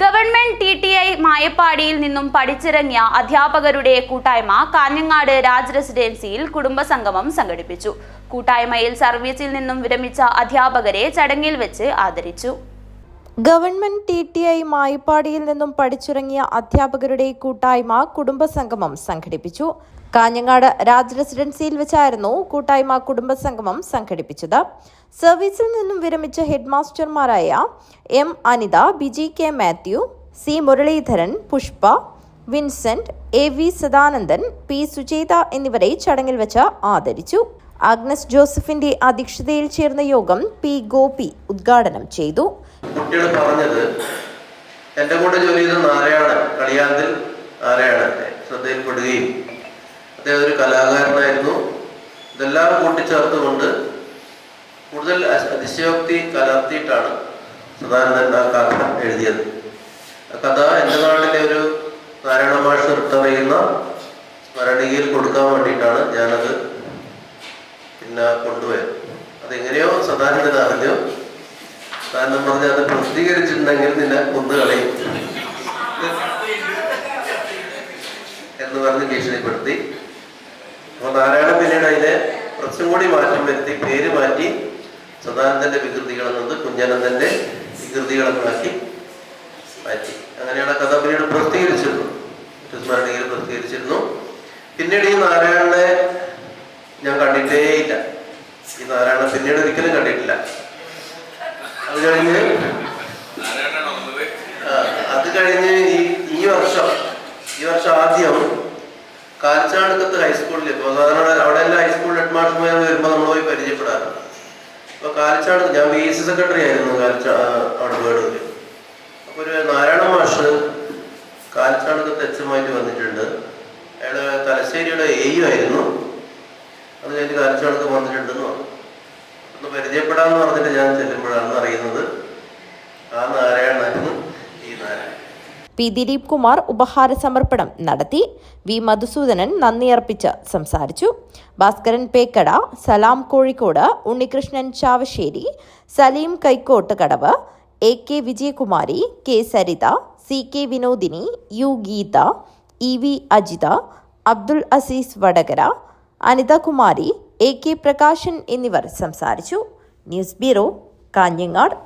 Government T T I മായപ്പാടിയിൽ നിന്നും പഠിച്ചിറങ്ങിയ അധ്യാപകരുടെ കൂട്ടായ്മ കാഞ്ഞങ്ങാട് രാജ് റെസിഡൻസിയിൽ കുടുംബസംഗമം സംഘടിപ്പിച്ചു. കൂട്ടായ്മയിൽ സർവീസിൽ നിന്നും വിരമിച്ച അധ്യാപകരെ ചടങ്ങിൽ വെച്ച് ആദരിച്ചു. ഗവൺമെന്റ് ടി ടി ഐ മായപ്പാടിയിൽ നിന്നും പഠിച്ചിറങ്ങിയ അധ്യാപകരുടെ കൂട്ടായ്മ കുടുംബസംഗമം സംഘടിപ്പിച്ചു. കാഞ്ഞങ്ങാട് രാജ് റെസിഡൻസിയിൽ വെച്ചായിരുന്നു കൂട്ടായ്മ കുടുംബസംഗമം സംഘടിപ്പിച്ചത്. സർവീസിൽ നിന്നും വിരമിച്ച ഹെഡ്മാസ്റ്റർമാരായ M Anitha Biji K Mathew C Muraleedharan Pushpa Vincent A V Sadanandan P Sucheta എന്നിവരെ ചടങ്ങിൽ വെച്ച് ആദരിച്ചു. ആഗ്നസ് ജോസഫിന്റെ അധ്യക്ഷതയിൽ ചേർന്ന യോഗം പി ഗോപി ഉദ്ഘാടനം ചെയ്തു. എന്റെ കൂടെ ജോലി ചെയ്ത നാരായണൻ കളിയാന്തിൽ നാരായണന്റെ ശ്രദ്ധയിൽപ്പെടുകയും അദ്ദേഹം ഒരു കലാകാരനായിരുന്നു. ഇതെല്ലാം കൂട്ടിച്ചേർത്തുകൊണ്ട് കൂടുതൽ അതിശയോക്തി കലർത്തിയിട്ടാണ് സദാനന്ദൻ ആ കഥ എഴുതിയത്. ആ കഥ എന്റെ നാടിന്റെ ഒരു നാരായണ മാഷ് റിട്ടർ ചെയ്യുന്ന സ്മരണികയിൽ കൊടുക്കാൻ വേണ്ടിയിട്ടാണ് ഞാനത് പിന്നെ കൊണ്ടുപോയത്. അതെങ്ങനെയോ സദാനന്ദൻ അറിഞ്ഞു. സദാനന്ദൻ പറഞ്ഞ് അത് പ്രസിദ്ധീകരിച്ചിട്ടുണ്ടെങ്കിൽ നിന്നെ കൊന്നു കളയും. എന്ന് പറഞ്ഞ് ഭീഷണിപ്പെടുത്തി. അപ്പൊ നാരായണൻ പിന്നീട് അതിനെ കുറച്ചും കൂടി മാറ്റം വരുത്തി പേര് മാറ്റി സദാനന്ദന്റെ വികൃതികൾ എന്നത് കുഞ്ഞനന്ദന്റെ വികൃതികളെന്നാക്കി മാറ്റി. അങ്ങനെയാണ് കഥ പിന്നീട് പ്രസിദ്ധീകരിച്ചിരുന്നു. ഒരു സ്മരണയിൽ പ്രസിദ്ധീകരിച്ചിരുന്നു. പിന്നീട് ഈ നാരായണനെ ഞാൻ കണ്ടിട്ടേയില്ല. ഈ നാരായണൻ പിന്നീട് ഒരിക്കലും കണ്ടിട്ടില്ല. അത് കഴിഞ്ഞ് അത് കഴിഞ്ഞ് ഈ ഈ വർഷം ഈ വർഷം ആദ്യം കാൽച്ചാണക്കത്ത് ഹൈസ്കൂളിൽ ഇപ്പോൾ സാധാരണ അവിടെ എല്ലാം ഹൈസ്കൂൾ ഹെഡ് മാസ്റ്റർമാർ നമ്മൾ പോയി പരിചയപ്പെടാറുണ്ട് അപ്പോൾ കാൽച്ചാണക്ക് ഞാൻ ബി എസ് സെക്രട്ടറി ആയിരുന്നു കാൽച്ചാ അവിടെ വേടൂര്. അപ്പോൾ ഒരു നാരായണ മാഷ് കാൽച്ചാണക്കത്ത് എച്ചമായിട്ട് വന്നിട്ടുണ്ട്. അയാൾ തലശ്ശേരിയുടെ എയു ആയിരുന്നു. അത് കഴിഞ്ഞ് കാൽച്ചാണക്ക് വന്നിട്ടുണ്ടെന്ന് പറഞ്ഞു. ഒന്ന് പരിചയപ്പെടാന്ന് പറഞ്ഞിട്ട് ഞാൻ ചെല്ലുമ്പോഴാണ് അറിയുന്നത് ആ നാരായണനായിരുന്നു ഈ നാരായണൻ പി ദിലീപ് കുമാർ ഉപഹാര സമർപ്പണം നടത്തി. വി മധുസൂദനൻ നന്ദി അർപ്പിച്ച് സംസാരിച്ചു. ഭാസ്കരൻ പേക്കട സലാം Kozhikode Unnikrishnan Chavassery Saleem Kaikkottu Kadavu A K Vijayakumari K Saritha C K Vinodini U Geetha E V Ajitha Abdul Azeez Vadakara Anithakumari A K Prakashan എന്നിവർ സംസാരിച്ചു. News bureau Kanhangad.